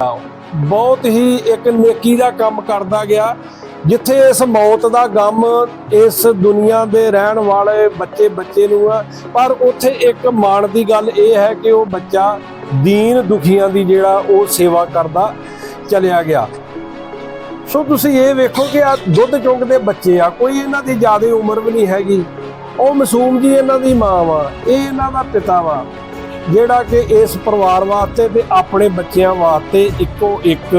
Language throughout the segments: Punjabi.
ਬਹੁਤ ਹੀ ਇੱਕ ਨੇਕੀ ਦਾ ਕੰਮ ਕਰਦਾ ਗਿਆ, ਜਿੱਥੇ ਇਸ ਮੌਤ ਦਾ ਗਮ ਇਸ ਦੁਨੀਆ ਦੇ ਰਹਿਣ ਵਾਲੇ ਬੱਚੇ ਬੱਚੇ ਨੂੰ ਆ। ਪਰ ਉੱਥੇ ਇੱਕ ਮਾਣ ਦੀ ਗੱਲ ਇਹ ਹੈ ਕਿ ਉਹ ਬੱਚਾ ਦੀਨ ਦੁਖੀਆਂ ਦੀ ਜਿਹੜਾ ਉਹ ਸੇਵਾ ਕਰਦਾ ਚਲਿਆ ਗਿਆ। ਸੋ ਤੁਸੀਂ ਇਹ ਵੇਖੋ ਕਿ ਆ ਦੁੱਧ ਚੁੰਗਦੇ ਬੱਚੇ ਆ, ਕੋਈ ਇਹਨਾਂ ਦੀ ਜ਼ਿਆਦਾ ਉਮਰ ਵੀ ਨਹੀਂ ਹੈਗੀ। ਉਹ ਮਸੂਮ ਜੀ ਇਹਨਾਂ ਦੀ ਮਾਂ ਵਾ, ਇਹ ਇਹਨਾਂ ਦਾ ਪਿਤਾ ਵਾ। ਜਿਹੜਾ ਕਿ ਇਸ ਪਰਿਵਾਰ ਵਾਸਤੇ ਤੇ ਆਪਣੇ ਬੱਚਿਆਂ ਵਾਸਤੇ ਇੱਕੋ ਇੱਕ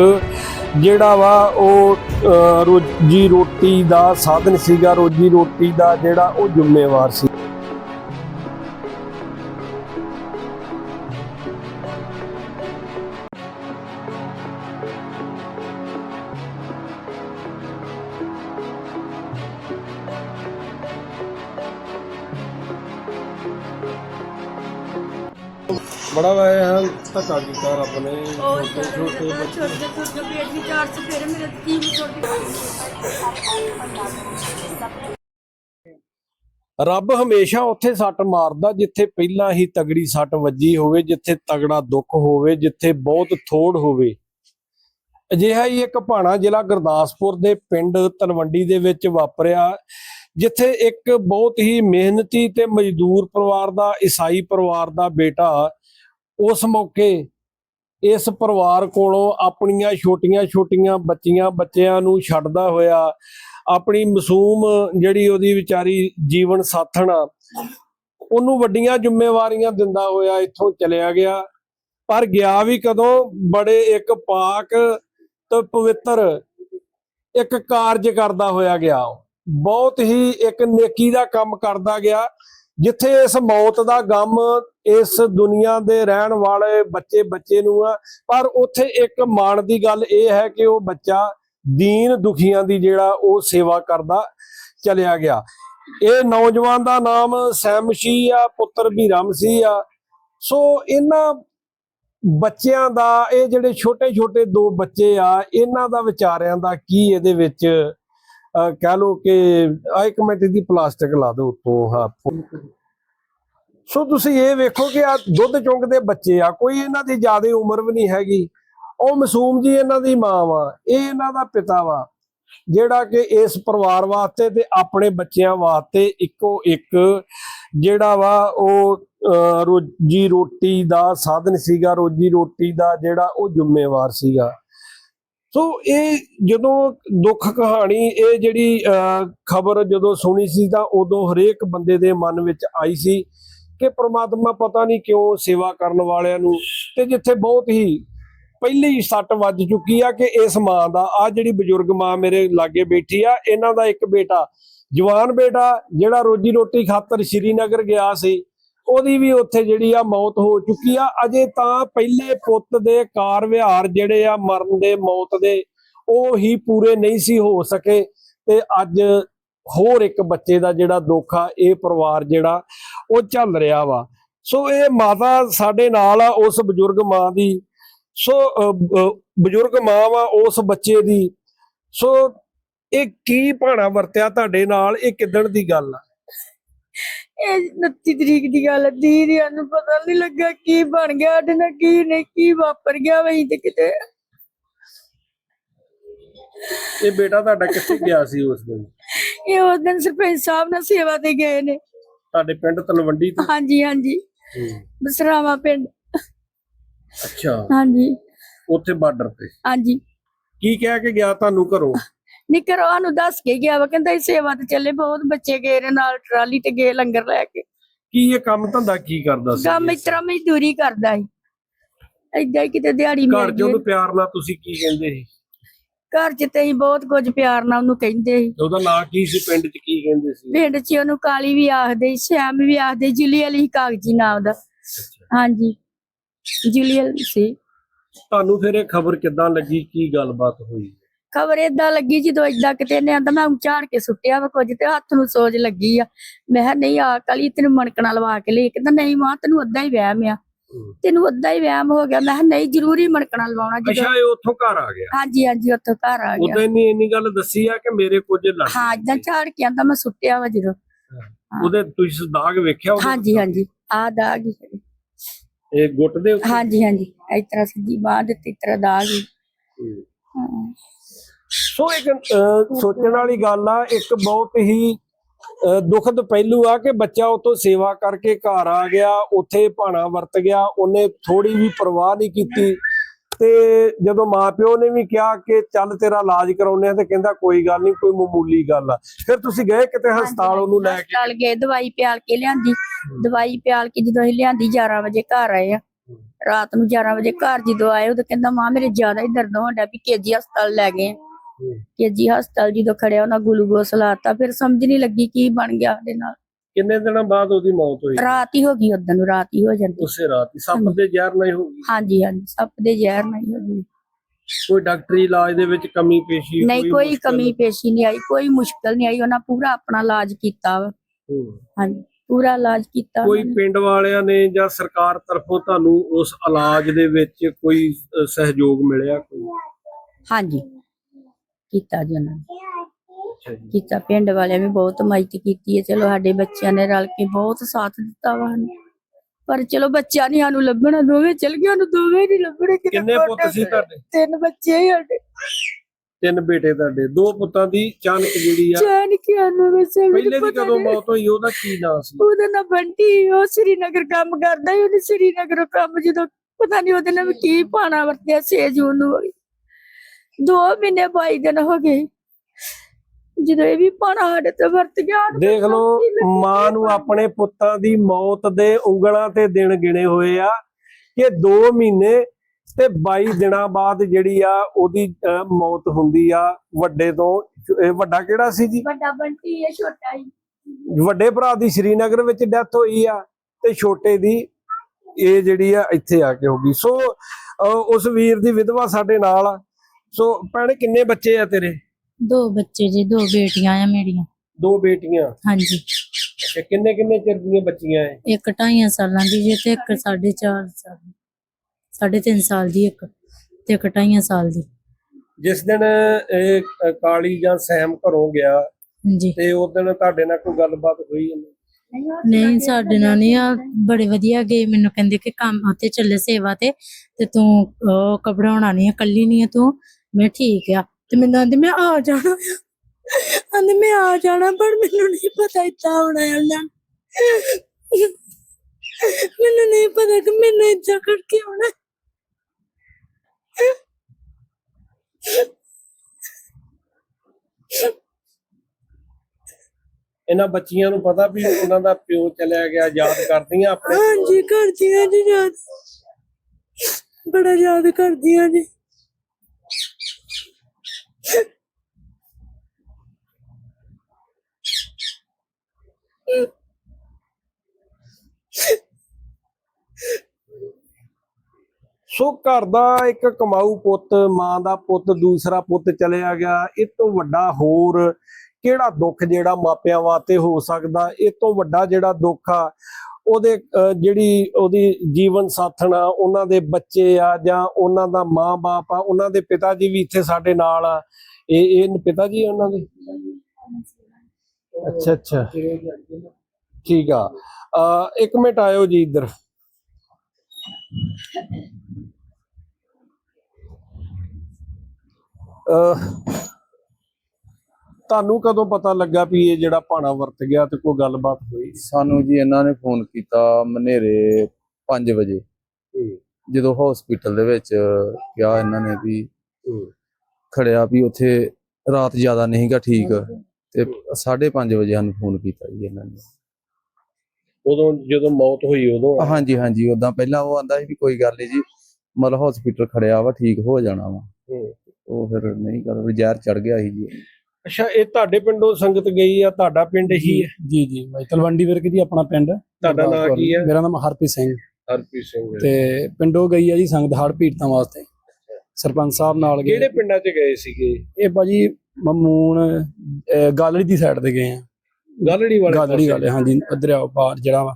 ਜਿਹੜਾ ਵਾ ਉਹ ਰੋਜੀ ਰੋਟੀ ਦਾ ਸਾਧਨ ਸੀਗਾ, ਰੋਜੀ ਰੋਟੀ ਦਾ ਜਿਹੜਾ ਉਹ ਜ਼ਿੰਮੇਵਾਰ ਸੀ। ਬੜਾ ਵਾਇਆ ਧੱਕਾ ਕੀਤਾ ਰੱਬ ਨੇ ਉਹ ਛੋਟੇ ਛੋਟੇ ਬੱਚੇ। ਛੋਟੇ ਛੋਟੇ ਪੇਟ ਵੀ ਚਾਰ ਸਫੇਰੇ ਮੇਰੇ ਕੀ ਛੋਟੇ ਰੱਬ ਹਮੇਸ਼ਾ ਉੱਥੇ ਸੱਟ ਮਾਰਦਾ ਜਿੱਥੇ ਪਹਿਲਾਂ ਹੀ ਤਗੜੀ ਸੱਟ ਵੱਜੀ ਹੋਵੇ ਜਿੱਥੇ ਤਗੜਾ ਦੁੱਖ ਹੋਵੇ ਜਿੱਥੇ ਬਹੁਤ ਥੋੜ ਹੋਵੇ। ਅਜਿਹਾ ਹੀ ਇੱਕ ਭਾਣਾ ਜ਼ਿਲ੍ਹਾ ਗੁਰਦਾਸਪੁਰ ਦੇ ਪਿੰਡ ਤਲਵੰਡੀ ਦੇ ਵਿੱਚ ਵਾਪਰਿਆ ਜਿੱਥੇ ਇੱਕ ਬਹੁਤ ਹੀ ਮਿਹਨਤੀ ਤੇ ਮਜ਼ਦੂਰ ਪਰਿਵਾਰ ਦਾ ਈਸਾਈ ਪਰਿਵਾਰ ਦਾ ਬੇਟਾ ਉਸ ਮੌਕੇ ਇਸ ਪਰਿਵਾਰ ਕੋਲੋਂ ਆਪਣੀਆਂ ਛੋਟੀਆਂ-ਛੋਟੀਆਂ ਬੱਚੀਆਂ, ਬੱਚਿਆਂ ਨੂੰ ਛੱਡਦਾ ਹੋਇਆ ਆਪਣੀ ਮਾਸੂਮ ਜਿਹੜੀ ਉਹਦੀ ਵਿਚਾਰੀ ਜੀਵਨ ਸਾਥਣ ਆ, ਉਹਨੂੰ ਵੱਡੀਆਂ ਜ਼ਿੰਮੇਵਾਰੀਆਂ ਦਿੰਦਾ ਹੋਇਆ ਇੱਥੋਂ ਚਲਿਆ ਗਿਆ। ਪਰ ਗਿਆ ਵੀ ਕਦੋਂ? ਬੜੇ ਇੱਕ ਪਾਕ ਤੇ ਪਵਿੱਤਰ ਇੱਕ ਕਾਰਜ ਕਰਦਾ ਹੋਇਆ ਗਿਆ। ਬਹੁਤ ਹੀ ਇੱਕ ਨੇਕੀ ਦਾ ਕੰਮ ਕਰਦਾ ਗਿਆ। ਜਿੱਥੇ ਇਸ ਮੌਤ ਦਾ ਗਮ ਇਸ ਦੁਨੀਆ ਦੇ ਰਹਿਣ ਵਾਲੇ ਬੱਚੇ ਬੱਚੇ ਨੂੰ ਆ, ਪਰ ਉੱਥੇ ਇੱਕ ਮਾਣ ਦੀ ਗੱਲ ਇਹ ਹੈ ਕਿ ਉਹ ਬੱਚਾ ਦੀਨ ਦੁਖੀਆਂ ਦੀ ਜਿਹੜਾ ਉਹ ਸੇਵਾ ਕਰਦਾ ਚਲਿਆ ਗਿਆ। ਇਹ ਨੌਜਵਾਨ ਦਾ ਨਾਮ ਸੈਮਸ਼ੀ ਆ, ਪੁੱਤਰ ਭੀਰਮ ਸੀ ਆ। ਸੋ ਇਹਨਾਂ ਬੱਚਿਆਂ ਦਾ, ਇਹ ਜਿਹੜੇ ਛੋਟੇ ਛੋਟੇ ਦੋ ਬੱਚੇ ਆ, ਇਹਨਾਂ ਦਾ ਵਿਚਾਰਿਆਂ ਦਾ ਕੀ ਇਹਦੇ ਵਿੱਚ ਕਹਿ ਲੋ ਕਿ ਆ ਇੱਕ ਮਿੰਟ ਦੀ ਪਲਾਸਟਿਕ ਲਾ ਦਿਓ ਉੱਤੋਂ, ਹਾਂ। ਸੋ ਤੁਸੀਂ ਇਹ ਵੇਖੋ ਕਿ ਆ ਦੁੱਧ ਚੁੰਗਦੇ ਬੱਚੇ ਆ, ਕੋਈ ਇਹਨਾਂ ਦੀ ਜ਼ਿਆਦਾ ਉਮਰ ਵੀ ਨਹੀਂ ਹੈਗੀ। ਉਹ ਮਸੂਮ ਜੀ ਇਹਨਾਂ ਦੀ ਮਾਂ ਵਾ, ਇਹ ਇਹਨਾਂ ਦਾ ਪਿਤਾ ਵਾ, ਜਿਹੜਾ ਕਿ ਇਸ ਪਰਿਵਾਰ ਵਾਸਤੇ ਤੇ ਆਪਣੇ ਬੱਚਿਆਂ ਵਾਸਤੇ ਇੱਕੋ ਇੱਕ ਜਿਹੜਾ ਵਾ ਉਹ ਰੋਜੀ ਰੋਟੀ ਦਾ ਸਾਧਨ ਸੀਗਾ, ਰੋਜੀ ਰੋਟੀ ਦਾ ਜਿਹੜਾ ਉਹ ਜ਼ਿੰਮੇਵਾਰ ਸੀਗਾ। ਸੋ ਇਹ ਜਦੋਂ ਦੁੱਖ ਕਹਾਣੀ, ਇਹ ਜਿਹੜੀ ਖਬਰ ਜਦੋਂ ਸੁਣੀ ਸੀ ਤਾਂ ਉਦੋਂ ਹਰੇਕ ਬੰਦੇ ਦੇ ਮਨ ਵਿੱਚ ਆਈ ਸੀ ਕਿ ਪ੍ਰਮਾਤਮਾ ਪਤਾ ਨਹੀਂ ਕਿਉਂ ਸੇਵਾ ਕਰਨ ਵਾਲਿਆਂ ਨੂੰ ਤੇ ਜਿੱਥੇ ਬਹੁਤ ਹੀ ਪਹਿਲੇ ਹੀ ਸੱਟ ਵੱਜ ਚੁੱਕੀ ਆ ਕਿ ਇਸ ਮਾਂ ਦਾ, ਆ ਜਿਹੜੀ ਬਜ਼ੁਰਗ ਮਾਂ ਮੇਰੇ ਲਾਗੇ ਬੈਠੀ ਆ, ਇਹਨਾਂ ਦਾ ਇੱਕ ਬੇਟਾ, ਜਵਾਨ ਬੇਟਾ, ਜਿਹੜਾ ਰੋਜੀ ਰੋਟੀ ਖਾਤਰ ਸ਼੍ਰੀਨਗਰ ਗਿਆ ਸੀ, ਉਹਦੀ ਵੀ ਉੱਥੇ ਜਿਹੜੀ ਆ ਮੌਤ ਹੋ ਚੁੱਕੀ ਆ। ਅਜੇ ਤਾਂ ਪਹਿਲੇ ਪੁੱਤ ਦੇ ਕਾਰ ਵਿਹਾਰ ਜਿਹੜੇ ਆ ਮਰਨ ਦੇ ਮੌਤ ਦੇ, ਉਹ ਹੀ ਪੂਰੇ ਨਹੀਂ ਸੀ ਹੋ ਸਕੇ। ਤੇ ਅੱਜ ਹੋਰ ਇੱਕ ਬੱਚੇ ਦਾ ਜਿਹੜਾ ਦੁੱਖ ਆ ਇਹ ਪਰਿਵਾਰ ਜਿਹੜਾ ਉਹ ਚੱਲ ਰਿਹਾ ਵਾ। ਸੋ ਇਹ ਮਾਤਾ ਸਾਡੇ ਨਾਲ ਆ ਉਸ ਬਜ਼ੁਰਗ ਮਾਂ ਦੀ। ਸੋ ਬਜ਼ੁਰਗ ਮਾਂ ਵਾ ਉਸ ਬੱਚੇ ਦੀ। ਸੋ ਇਹ ਕੀ ਭਾਣਾ ਵਰਤਿਆ ਤੁਹਾਡੇ ਨਾਲ? ਇਹ ਕਿਦਣ ਦੀ ਗੱਲ ਆ? ਇਹ 29 ਤਰੀਕ ਦੀ ਗੱਲ ਦੀਦੀ ਨੂੰ ਪਤਾ ਨਹੀਂ ਲੱਗਾ ਕੀ ਬਣ ਗਿਆ ਸਾਡੇ ਨਾਲ ਕੀ ਨਹੀਂ ਕੀ ਵਾਪਰ ਗਿਆ ਵਹੀਂ ਤੇ ਕਿਤੇ। ਇਹ ਬੇਟਾ ਤੁਹਾਡਾ ਕਿੱਥੇ ਗਿਆ ਸੀ ਉਸ ਦਿਨ? ਇਹ ਉਸ ਦਿਨ ਸਰਪੰਚ ਸਾਹਿਬ ਨਾਲ ਸੇਵਾ ਤੇ ਗਏ ਨੇ। ਤੁਹਾਡੇ ਪਿੰਡ ਤਲਵੰਡੀ ਤੋਂ? ਹਾਂਜੀ ਹਾਂਜੀ। ਬਸਰਾਵਾ ਪਿੰਡ। ਅੱਛਾ। ਹਾਂਜੀ। ਉੱਥੇ ਬਾਰਡਰ ਤੇ? ਹਾਂਜੀ। ਕੀ ਕਹਿ ਕੇ ਗਿਆ ਤੁਹਾਨੂੰ ਘਰੋਂ? ਨਿਕਰਵਾ ਨੂੰ ਦੱਸ ਕੇ ਗਿਆ ਵਾ ਕਹਿੰਦਾ ਇਹ ਸੇਵਾ ਤੇ ਚੱਲੇ ਬਹੁਤ ਬੱਚੇ ਗਏ ਨੇ ਨਾਲ ਟਰਾਲੀ ਤੇ ਗਏ ਲੰਗਰ ਲੈ ਕੇ। ਕੀ ਇਹ ਕੰਮ ਧੰਦਾ ਕੀ ਕਰਦਾ ਸੀ? ਕੰਮ ਇਸ ਤਰ੍ਹਾਂ ਮਜ਼ਦੂਰੀ ਕਰਦਾ ਸੀ। ਹੀ ਕਿਤੇ ਦਿਹਾੜੀ ਘਰ ਮਿਲ ਚ ਗਈ। ਉਹਨੂੰ ਪਿਆਰ ਨਾਲ ਤੁਸੀਂ ਕੀ ਕਹਿੰਦੇ ਸੀ? ਘਰ ਚ ਤੇ ਅਸੀਂ ਬਹੁਤ ਕੁਝ ਪਿਆਰ ਨਾਲ ਉਹਨੂੰ ਕਹਿੰਦੇ ਸੀ। ਉਹਦਾ ਨਾਂ ਕੀ ਸੀ? ਪਿੰਡ ਚ ਕੀ ਕਹਿੰਦੇ ਸੀ? ਪਿੰਡ ਚ ਉਹਨੂੰ ਕਾਲੀ ਵੀ ਆਖਦੇ ਸੀ, ਸ਼ੈਮ ਵੀ ਆਖਦੇ ਜੁਲੀ ਅਲੀ ਕਾਗਜੀ ਨਾਮ ਦਾ। ਹਾਂਜੀ। ਜੁਲੀਅਲ ਸੀ। ਤੁਹਾਨੂੰ ਫਿਰ ਇਹ ਖਬਰ ਕਿੱਦਾਂ ਲੱਗੀ? ਕੀ ਗੱਲਬਾਤ ਹੋਈ? ਖਬਰ ਏਦਾਂ ਲੱਗੀ ਜਦੋਂ ਏਦਾਂ ਕਿਤੇ ਨੇ ਆਂਦਾ ਮੈਂ ਝਾੜ ਕੇ ਸੁੱਟਿਆ ਵਾ ਕੁਝ ਤੇ ਹੱਥ ਨੂੰ ਸੋਜ ਲੱਗੀ ਆ। ਮੈਂ ਕਿਹਾ ਨਹੀਂ ਆ ਕਾਲੀ ਤੈਨੂੰ ਮਣਕਣਾ ਲਵਾ ਕੇ ਲਈ ਕਹਿੰਦਾ ਨਹੀਂ ਮਾਂ ਤੈਨੂੰ ਅੱਧਾ ਹੀ ਵਹਿਮ ਆ। ਤੈਨੂੰ ਅੱਧਾ ਹੀ ਵਹਿਮ ਹੋ ਗਿਆ। ਮੈਂ ਕਿਹਾ ਨਹੀਂ ਜ਼ਰੂਰੀ ਮਣਕਣਾ ਲਵਾਉਣਾ ਅੱਛਾ ਇਹ ਉੱਥੋਂ ਘਰ ਆ ਗਿਆ। ਹਾਂਜੀ ਹਾਂਜੀ ਉੱਥੋਂ ਘਰ ਆ ਗਿਆ। ਉਦੋਂ ਇੰਨੀ ਇੰਨੀ ਗੱਲ ਦੱਸੀ ਆ ਕਿ ਮੇਰੇ ਕੁਝ ਲੱਗ ਹਾਂ ਏਦਾਂ ਝਾੜ ਕੇ ਆਂਦਾ ਮੈਂ ਸੁੱਟਿਆ ਵਾ ਜਦੋਂ। ਉਹਦੇ ਤੁਸੀਂ ਦਾਗ ਵੇਖਿਆ ਉਹਦੇ? ਹਾਂਜੀ ਹਾਂਜੀ। ਆ ਦਾਗ ਹੀ। ਇਹ ਗੁੱਟ ਦੇ ਉੱਤੇ? ਹਾਂਜੀ ਹਾਂਜੀ। ਇਸ ਤਰ੍ਹਾਂ ਸਿੱਧੀ ਬਾਹ ਦੇ ਤੇ ਇਸ ਤਰ੍ਹਾਂ ਦਾਗ। ਹੂੰ। ਸੋ ਇੱਕ ਸੋਚਣ ਵਾਲੀ ਗੱਲ ਆ ਇੱਕ ਬਹੁਤ ਹੀ ਦੁਖਦ ਪਹਿਲੂ ਆ ਕਿ ਬੱਚਾ ਉਤੋਂ ਸੇਵਾ ਕਰਕੇ ਘਰ ਆ ਗਿਆ ਉੱਥੇ ਭਾਣਾ ਵਰਤ ਗਿਆ ਉਹਨੇ ਥੋੜੀ ਵੀ ਪਰਵਾਹ ਨਹੀਂ ਕੀਤੀ। ਤੇ ਜਦੋਂ ਮਾਪਿਓ ਨੇ ਵੀ ਕਿਹਾ ਕਿ ਚੱਲ ਤੇਰਾ ਇਲਾਜ ਕਰਾਉਨੇ ਆ ਤੇ ਕਹਿੰਦਾ ਕੋਈ ਗੱਲ ਨਹੀਂ ਕੋਈ ਮਾਮੂਲੀ ਗੱਲ ਆ। ਫਿਰ ਤੁਸੀਂ ਗਏ ਕਿਤੇ ਹਸਪਤਾਲ ਉਹਨੂੰ ਲੈ ਕੇ? ਹਸਪਤਾਲ ਗਏ ਦਵਾਈ ਪਿਆਲ ਕੇ ਲਿਆਂਦੀ। ਦਵਾਈ ਪਿਆਲ ਕੇ ਜਦੋਂ ਅਸੀਂ ਲਿਆਂਦੀ 11 ਵਜੇ ਘਰ ਆਏ ਆ। ਰਾਤ ਨੂੰ 11 ਵਜੇ ਘਰ ਜਦੋਂ ਆਏ ਉਦੋਂ ਕਹਿੰਦਾ ਮਾਂ ਮੇਰੇ ਜ਼ਿਆਦਾ ਹੀ ਦਰਦ ਹੋਣ ਡਿਆ ਵੀ ਕੇਜੀ ਹਸਪਤਾਲ ਲੈ ਗਏ ਕੇਜੀ ਹਸਪਤਾਲ ਜਦੋਂ ਖੜਿਆ ਉਹਨਾਂ ਗਲੂਕੋਸ ਲਾਤਾ ਫਿਰ ਸਮਝ ਨਹੀਂ ਲੱਗੀ ਕੀ ਬਣ ਗਿਆ ਉਹਦੇ ਨਾਲ। ਕਿੰਨੇ ਦਿਨਾਂ ਬਾਅਦ ਉਹਦੀ ਮੌਤ ਹੋਈ? ਰਾਤ ਹੀ ਹੋ ਗਈ ਉਦੋਂ ਨੂੰ ਰਾਤ ਹੀ ਹੋ ਜਾਂਦੀ। ਉਸੇ ਰਾਤ ਹੀ ਸੱਪ ਦੇ ਜ਼ਹਿਰ ਨਾਲ ਹੀ ਹੋ ਗਈ। ਹਾਂਜੀ ਹਾਂਜੀ ਸੱਪ ਦੇ ਜ਼ਹਿਰ ਨਹੀਂ ਹੋ ਗਈ। ਕੋਈ ਡਾਕਟਰੀ ਇਲਾਜ ਦੇ ਵਿੱਚ ਕਮੀ ਪੇਸ਼ੀ ਨਹੀਂ ਕੋਈ? ਕਮੀ ਪੇਸ਼ੀ ਨਹੀਂ ਆਈ ਕੋਈ ਮੁਸ਼ਕਲ ਨਹੀਂ ਆਈ ਉਹਨਾਂ ਪੂਰਾ ਆਪਣਾ ਇਲਾਜ ਕੀਤਾ ਵਾ। ਹੂੰ। ਹਾਂਜੀ ਪੂਰਾ ਇਲਾਜ ਕੀਤਾ ਕੋਈ। ਪਿੰਡ ਵਾਲਿਆਂ ਨੇ ਜਾਂ ਸਰਕਾਰ ਤਰਫੋਂ ਤੁਹਾਨੂੰ ਉਸ ਇਲਾਜ ਦੇ ਵਿੱਚ ਕੋਈ ਸਹਿਯੋਗ ਮਿਲਿਆ ਕੋਈ? ਹਾਂਜੀ। ਕੀਤਾ ਜੀ ਉਹਨਾਂ ਨੇ। ਕੀਤਾ ਪਿੰਡ ਵਾਲਿਆਂ ਵੀ ਬਹੁਤ ਮਦਦ ਕੀਤੀ ਹੈ। ਚਲੋ ਸਾਡੇ ਬੱਚਿਆਂ ਨੇ ਰਲ ਕੇ ਬਹੁਤ ਸਾਥ ਦਿੱਤਾ ਵਾ ਸਾਨੂੰ। ਪਰ ਚਲੋ ਬੱਚਿਆਂ ਨੇ ਸਾਨੂੰ ਲੱਭਣਾ ਦੋਵੇਂ ਚਲ ਗਏ ਸਾਨੂੰ ਦੋਵੇਂ ਨਹੀਂ ਲੱਭਣੇ। ਕਿਤੇ ਕਿੰਨੇ ਪੁੱਤ ਸੀ। ਤੁਹਾਡੇ? ਤਿੰਨ ਬੱਚੇ ਹੀ ਸਾਡੇ। ਤਿੰਨ ਬੇਟੇ ਤੁਹਾਡੇ। ਦੋ ਪੁੱਤਾਂ ਦੀ ਚਾਨਕ ਜਿਹੜੀ ਆ। ਜਾਨ ਕੇ ਆਨੂੰ ਵਸੇ ਪਹਿਲੇ ਦੀ ਕਦੋਂ ਮੌਤ ਹੋਈ ਉਹਦਾ ਕੀ ਨਾਂ ਸੀ? ਉਹਦਾ ਨਾ ਬੰਟੀ ਉਹ ਸ੍ਰੀਨਗਰ ਕੰਮ ਕਰਦਾ ਹੀ ਉਹਨੇ ਸ੍ਰੀਨਗਰ ਕੰਮ ਜਦੋਂ ਪਤਾ ਨਹੀਂ ਉਹਦੇ ਨਾਲ ਵੀ ਕੀ ਪਾਣਾ ਵਰਤਿਆ 6 ਜੂਨ ਨੂੰ। ਹੋਈ। ਦੋ ਮਹੀਨੇ ਬਾਈ ਦਿਨ ਹੋ ਗਏ। ਜਦੋਂ ਇਹ ਵੀ ਪਾਣਾ ਸਾਡੇ ਤੇ ਵਰਤ ਗਿਆ ਦੇਖ ਲਓ ਮਾਂ ਨੂੰ ਆਪਣੇ ਪੁੱਤਾਂ ਦੀ ਮੌਤ ਦੇ ਉਂਗਲਾਂ ਤੇ ਦਿਨ ਗਿਣੇ ਹੋਏ ਆ ਕਿ 2 ਮਹੀਨੇ ਤੇ 22 ਦਿਨਾਂ ਬਾਅਦ ਜਿਹੜੀ ਆ ਉਹਦੀ ਮੌਤ ਹੁੰਦੀ ਆ ਵੱਡੇ ਤੋਂ। ਇਹ ਵੱਡਾ ਕਿਹੜਾ ਸੀ ਜੀ? ਵੱਡਾ ਬੰਟੀ ਹੈ ਛੋਟਾ ਹੀ। ਵੱਡੇ ਭਰਾ ਦੀ ਸ਼੍ਰੀਨਗਰ ਵਿੱਚ ਡੈਥ ਹੋਈ ਆ ਤੇ ਛੋਟੇ ਦੀ ਇਹ ਜਿਹੜੀ ਆ ਇੱਥੇ ਆ ਕੇ ਹੋ ਗਈ। ਸੋ ਉਸ ਵੀਰ ਦੀ ਵਿਧਵਾ ਸਾਡੇ ਨਾਲ ਆ। ਸੋ ਭੈਣੇ ਕਿੰਨੇ ਬੱਚੇ ਆ ਤੇਰੇ? ਦੋ ਬੱਚੇ ਜੀ ਦੋ ਬੇਟੀਆਂ ਆ ਮੇਰੀਆਂ। ਦੋ ਬੇਟੀਆਂ? ਹਾਂਜੀ। ਤੇ ਕਿੰਨੇ ਕਿੰਨੇ ਚਿਰ ਦੀਆਂ ਬੱਚੀਆਂ ਐ? ਇੱਕ ਢਾਈਆਂ ਸਾਲਾਂ ਦੀ ਜੇ ਤੇ ਇੱਕ ਸਾਢੇ ਚਾਰ ਸਾਲ ਸਾਢੇ ਤਿੰਨ ਸਾਲ ਦੀ ਇੱਕ ਤੇ ਇੱਕ ਢਾਈਆਂ ਸਾਲ ਦੀ। ਜਿਸ ਦਿਨ ਇਹ ਕਾਲੀ ਜਾਂ ਸੈਮ ਘਰੋਂ ਗਿਆ ਹਾਂਜੀ। ਤੇ ਉਸ ਦਿਨ ਤੁਹਾਡੇ ਨਾਲ ਕੋਈ ਗੱਲਬਾਤ ਹੋਈ ਨਹੀਂ? ਸਾਡੇ ਨਾਲ ਨਹੀਂ ਆ। ਬੜੇ ਵਧੀਆ ਗਏ। ਮੈਨੂੰ ਕਹਿੰਦੇ ਕਿ ਕੰਮ ਉੱਥੇ ਚੱਲੇ ਸੇਵਾ ਤੇ ਤੇ ਤੂੰ ਘਬਰਾਉਣਾ ਨਹੀਂ ਹੈ ਕੱਲੀ ਨਹੀਂ ਹੈ ਤੂੰ। ਮੈਂ ਠੀਕ ਆ ਤੇ ਮੈਨੂੰ ਆਂਦੇ ਮੈਂ ਆ ਜਾਣਾ ਆਂਦੇ ਮੈਂ ਆ ਜਾਣਾ ਪਰ ਮੈਨੂੰ ਨਹੀਂ ਪਤਾ ਇੱਦਾਂ ਹੋਣਾ ਹੈ ਉਹਨਾਂ ਨੇ। ਮੈਨੂੰ ਨਹੀਂ ਪਤਾ ਕਿ ਮੈਨੂੰ ਇੱਦਾਂ ਕਰਕੇ ਆਉਣਾ ਇਹਨਾਂ ਬੱਚੀਆਂ ਨੂੰ ਪਤਾ ਵੀ ਉਹਨਾਂ ਦਾ ਪਿਓ ਚਲਿਆ ਗਿਆ ਯਾਦ ਕਰਦੀਆਂ ਆਪਣੇ ਪਿਓ ਹਾਂਜੀ ਕਰਦੀਆਂ ਜੀ ਯਾਦ ਬੜਾ ਯਾਦ ਕਰਦੀਆਂ ਜੀ ਸੋ ਘਰ ਦਾ ਇੱਕ ਕਮਾਊ ਪੁੱਤ, ਮਾਂ ਦਾ ਪੁੱਤ, ਦੂਸਰਾ ਪੁੱਤ ਚਲਿਆ ਗਿਆ। ਇਹ ਤੋਂ ਵੱਡਾ ਹੋਰ ਕਿਹੜਾ ਦੁੱਖ ਜਿਹੜਾ ਮਾਪਿਆਂ ਵਾਸਤੇ ਹੋ ਸਕਦਾ? ਇਹ ਤੋਂ ਵੱਡਾ ਜਿਹੜਾ ਦੁੱਖ ਆ, ਉਹਦੇ ਜਿਹੜੀ ਉਹਦੀ ਜੀਵਨ ਸਾਥਣ ਆ, ਉਹਨਾਂ ਦੇ ਬੱਚੇ ਆ, ਜਾਂ ਉਹਨਾਂ ਦਾ ਮਾਂ-ਬਾਪ ਆ, ਉਹਨਾਂ ਦੇ ਪਿਤਾ ਜੀ ਵੀ ਇੱਥੇ ਸਾਡੇ ਨਾਲ ਆ। ਇਹ ਇਹ ਪਿਤਾ ਜੀ ਉਹਨਾਂ ਦੇ? ਅੱਛਾ ਅੱਛਾ। ਠੀਕ ਆ। ਇੱਕ ਮਿੰਟ ਆਇਓ ਜੀ ਇੱਧਰ। ਤੁਹਾਨੂੰ ਕਦੋਂ ਪਤਾ ਲੱਗਾ ਵੀ ਇਹ ਜਿਹੜਾ ਭਾਣਾ ਵਰਤ ਗਿਆ ਤੇ ਕੋਈ ਗੱਲਬਾਤ ਹੋਈ? ਸਾਨੂੰ ਜੀ ਇਹਨਾਂ ਨੇ ਫੋਨ ਕੀਤਾ ਮਨੇਰੇ 5 ਵਜੇ। ਜਦੋਂ ਹਸਪੀਟਲ ਦੇ ਵਿੱਚ ਕਿਹਾ ਇਹਨਾਂ ਨੇ ਵੀ ਖੜਿਆ ਵੀ ਉੱਥੇ ਰਾਤ ਜ਼ਿਆਦਾ ਨਹੀਂਗਾ ਠੀਕ। ਤੇ 5:30 ਵਜੇ ਸਾਨੂੰ ਫੋਨ ਕੀਤਾ ਜੀ ਇਹਨਾਂ ਨੇ। ਉਦੋਂ ਜਦੋਂ ਮੌਤ ਹੋਈ ਉਦੋਂ ਹਾਂਜੀ ਹਾਂਜੀ ਉਦਾਂ ਪਹਿਲਾਂ ਉਹ ਆਂਦਾ ਸੀ ਵੀ ਕੋਈ ਗੱਲ ਨਹੀਂ ਜੀ ਮਤਲਬ ਹਸਪੀਟਲ ਖੜਿਆ ਵਾ ਠੀਕ ਹੋ ਜਾਣਾ ਵਾ। ਉਹ ਫਿਰ ਨਹੀਂ ਕਰ ਜ਼ਹਿਰ ਚੜ ਗਿਆ ਸੀ ਜੀ। ਅੱਛਾ ਇਹ ਤੁਹਾਡੇ ਪਿੰਡੋਂ ਸੰਗਤ ਗਈ ਆ ਤੁਹਾਡਾ ਪਿੰਡ ਹੀ ਹੈ ਜੀ ਜੀ ਭਾਈ ਤਲਵੰਡੀ ਵਿਰਕ ਜੀ ਆਪਣਾ ਪਿੰਡ। ਤੁਹਾਡਾ ਨਾਂ ਕੀ ਹੈ ਮੇਰਾ ਨਾਮ ਹਰਪ੍ਰੀਤ ਸਿੰਘ। ਹਰਪ੍ਰੀਤ ਸਿੰਘ ਤੇ ਪਿੰਡੋਂ ਗਈ ਆ ਜੀ ਸੰਗਤ ਹੜ ਪੀੜਤਾਂ ਵਾਸਤੇ। ਸਰਪੰਚ ਸਾਹਿਬ ਨਾਲ ਗਏ। ਕਿਹੜੇ ਪਿੰਡਾਂ 'ਚ ਗਏ ਸੀਗੇ? ਇਹ ਭਾਜੀ ਮਮੂਨ ਅਹ, ਗਾਲੜੀ ਦੀ ਸਾਈਡ ਤੇ ਗਏ ਆ। ਗਾਲੜੀ ਵਾਲੇ ਗਾਲੜੀ। ਵਾਲੇ ਹਾਂਜੀ ਦਰਿਆ ਪਾਰ ਜਿਹੜਾ ਵਾ।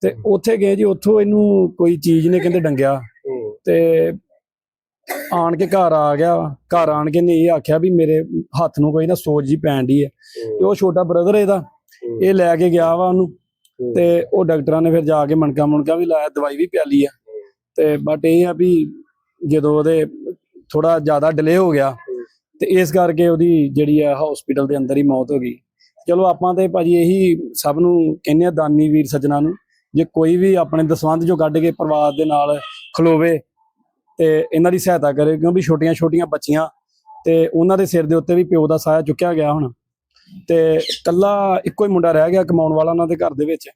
ਤੇ ਉੱਥੇ ਗਏ ਜੀ ਉੱਥੋਂ ਇਹਨੂੰ ਕੋਈ ਚੀਜ਼ ਨੇ ਕਹਿੰਦੇ ਡੰਗਿਆ। ਹੂੰ, ਤੇ ਆਣ ਕੇ ਘਰ ਆ ਗਿਆ ਘਰ ਆਣ ਕੇ ਨੇ ਇਹ ਆਖਿਆ ਵੀ ਮੇਰੇ ਹੱਥ ਨੂੰ ਕੋਈ ਨਾ ਸੋਜ ਜੀ ਪੈਣ ਦੀ ਹੈ। ਤੇ ਉਹ ਛੋਟਾ ਬ੍ਰਦਰ ਇਹਦਾ। ਇਹ ਲੈ ਕੇ ਗਿਆ ਵਾ ਉਹਨੂੰ। ਹੂੰ। ਤੇ ਉਹ ਡਾਕਟਰਾਂ ਨੇ ਫਿਰ ਜਾ ਕੇ ਮਣਕਾ ਮੁਣਕਾ ਵੀ ਲਾਇਆ ਦਵਾਈ ਵੀ ਪਿਆਲੀ ਆ। ਤੇ ਬਟ ਇਹ ਆ ਵੀ ਜਦੋਂ ਉਹਦੇ ਥੋੜਾ ਜ਼ਿਆਦਾ ਡਿਲੇ ਹੋ ਗਿਆ ਤੇ ਇਸ ਕਰਕੇ ਉਹਦੀ ਜਿਹੜੀ ਆ ਹਸਪੀਟਲ ਦੇ ਅੰਦਰ ਹੀ ਮੌਤ ਹੋ ਗਈ। ਚਲੋ ਆਪਾਂ ਤੇ ਭਾਜੀ ਇਹੀ ਸਭ ਨੂੰ ਕਹਿੰਦੇ ਆ ਦਾਨੀ ਵੀਰ ਸੱਜਣਾ ਨੂੰ, ਜੇ ਕੋਈ ਵੀ ਆਪਣੇ ਦਸਵੰਧ ਚੋਂ ਕੱਢ ਕੇ ਪਰਿਵਾਰ ਦੇ ਨਾਲ ਖਲੋਵੇ ਤੇ ਇਹਨਾਂ ਦੀ ਸਹਾਇਤਾ ਕਰੇ, ਕਿਉਂਕਿ ਛੋਟੀਆਂ ਛੋਟੀਆਂ ਬੱਚੀਆਂ ਤੇ ਉਹਨਾਂ ਦੇ ਸਿਰ ਦੇ ਉੱਤੇ ਵੀ ਪਿਓ ਦਾ ਸਾਇਆ ਚੁੱਕਿਆ ਗਿਆ ਹੁਣ। ਤੇ ਕੱਲਾ ਇੱਕੋ ਹੀ ਮੁੰਡਾ ਰਹਿ ਗਿਆ ਕਮਾਉਣ ਵਾਲਾ ਉਹਨਾਂ ਦੇ ਘਰ ਦੇ ਵਿੱਚ।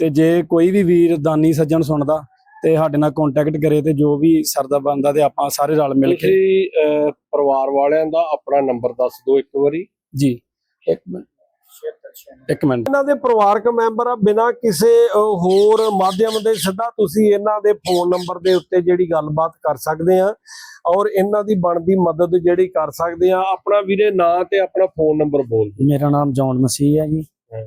ਤੇ ਜੇ ਕੋਈ ਵੀ ਵੀਰ ਦਾਨੀ ਸੱਜਣ ਸੁਣਦਾ ਤੇ ਸਾਡੇ ਨਾਲ ਕੰਟੈਕਟ ਕਰੇ ਤੇ ਜੋ ਵੀ ਸਰਦਾ ਬੰਦਾ ਤੇ ਆਪਾਂ ਸਾਰੇ ਰਲ ਮਿਲ ਕੇ। ਤੁਸੀਂ ਅਹ, ਪਰਿਵਾਰ ਵਾਲਿਆਂ ਦਾ ਆਪਣਾ ਨੰਬਰ ਦੱਸ ਦਿਓ ਇੱਕ ਵਾਰੀ। ਜੀ। ਇੱਕ ਮਿੰਟ। ਇੱਕ ਮਿੰਟ। ਇਹਨਾਂ ਦੇ ਪਰਿਵਾਰਕ ਮੈਂਬਰ ਆ ਬਿਨਾਂ ਕਿਸੇ ਹੋਰ ਮਾਧਿਅਮ ਦੇ ਸਿੱਧਾ ਤੁਸੀਂ ਇਹਨਾਂ ਦੇ ਫੋਨ ਨੰਬਰ ਦੇ ਉੱਤੇ ਜਿਹੜੀ ਗੱਲਬਾਤ ਕਰ ਸਕਦੇ ਆ ਔਰ ਇਹਨਾਂ ਦੀ ਬਣਦੀ ਮਦਦ ਜਿਹੜੀ ਕਰ ਸਕਦੇ ਆ। ਆਪਣਾ ਵੀਰੇ ਨਾਂ ਤੇ ਆਪਣਾ ਫੋਨ ਨੰਬਰ ਬੋਲ ਦਿਓ। ਮੇਰਾ ਨਾਮ ਜੌਨ ਮਸੀਹ ਹੈ ਜੀ।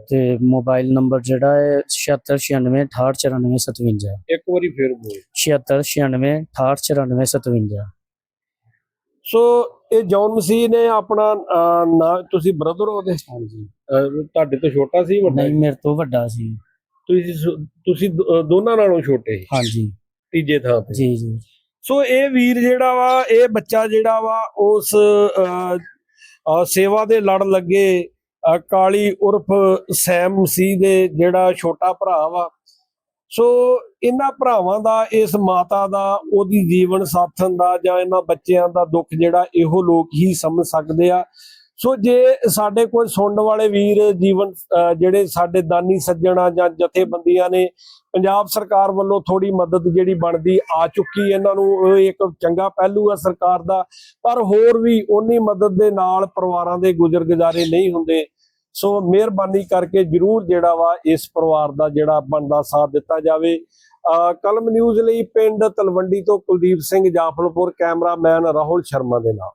ਤੇ ਮੋਬਾਈਲ ਨੰਬਰ ਜਿਹੜਾ ਹੈ 7696689457 ਇੱਕ ਵਾਰੀ ਫਿਰ ਬੋਲ। 7696689457 ਸੋ ਇਹ ਜੌਨ ਮਸੀਹ ਨੇ ਆਪਣਾ ਨਾਂ ਤੁਸੀਂ ਬ੍ਰਦਰ ਉਹਦੇ? ਹਾਂਜੀ। ਤੁਹਾਡੇ ਤੋਂ ਛੋਟਾ ਸੀ ਵੱਡਾ? ਨਹੀਂ ਮੇਰੇ ਤੋਂ ਵੱਡਾ ਸੀ। ਤੁਸੀਂ ਤੁਸੀਂ ਦੋਨਾਂ ਨਾਲੋਂ ਛੋਟੇ ਸੀ, ਹਾਂਜੀ। ਤੀਜੇ ਥਾਂ ਤੇ। ਜੀ ਜੀ। ਸੋ ਇਹ ਵੀਰ ਜਿਹੜਾ ਵਾ ਇਹ ਬੱਚਾ ਜਿਹੜਾ ਵਾ ਉਸ ਸੇਵਾ ਦੇ ਲੜ ਲੱਗੇ। ਕਾਲੀ ਉਰਫ ਸੈਮ ਸੀ ਦੇ ਜਿਹੜਾ ਛੋਟਾ ਭਰਾ ਵਾ। ਸੋ ਇਹਨਾਂ ਭਰਾਵਾਂ ਦਾ ਇਸ ਮਾਤਾ ਦਾ ਉਹਦੀ ਜੀਵਨ ਸਾਥਣ ਦਾ ਜਾਂ ਇਹਨਾਂ ਬੱਚਿਆਂ ਦਾ ਦੁੱਖ ਜਿਹੜਾ ਇਹੋ ਲੋਕ ਹੀ ਸਮਝ ਸਕਦੇ ਆ। ਸੋ ਜੇ ਸਾਡੇ ਕੋਲ ਸੁਣਨ ਵਾਲੇ ਵੀਰ ਜੀਵਨ ਅਹ, ਜਿਹੜੇ ਸਾਡੇ ਦਾਨੀ ਸੱਜਣਾ ਜਾਂ ਜਥੇਬੰਦੀਆਂ ਨੇ ਪੰਜਾਬ ਸਰਕਾਰ ਵੱਲੋਂ ਥੋੜੀ ਮਦਦ ਜਿਹੜੀ ਬਣਦੀ ਆ ਚੁੱਕੀ ਇਹਨਾਂ ਨੂੰ ਇੱਕ ਚੰਗਾ ਪਹਿਲੂ ਆ ਸਰਕਾਰ ਦਾ। ਪਰ ਹੋਰ ਵੀ ਉਨੀ ਮਦਦ ਦੇ ਨਾਲ ਪਰਿਵਾਰਾਂ ਦੇ ਗੁਜ਼ਰ ਗੁਜ਼ਾਰੇ ਨਹੀਂ ਹੁੰਦੇ। ਸੋ ਮਿਹਰਬਾਨੀ ਕਰਕੇ ਜਰੂਰ ਜਿਹੜਾ ਵਾ ਇਸ ਪਰਿਵਾਰ ਦਾ ਜਿਹੜਾ ਬਣਦਾ ਸਾਥ ਦਿੱਤਾ ਜਾਵੇ। ਕਲਮ ਨਿਊਜ਼ ਲਈ ਪਿੰਡ ਤਲਵੰਡੀ ਤੋਂ ਕੁਲਦੀਪ ਸਿੰਘ ਜਾਫਲਪੁਰ, ਕੈਮਰਾਮੈਨ ਰਾਹੁਲ ਸ਼ਰਮਾ ਦੇ ਨਾਲ।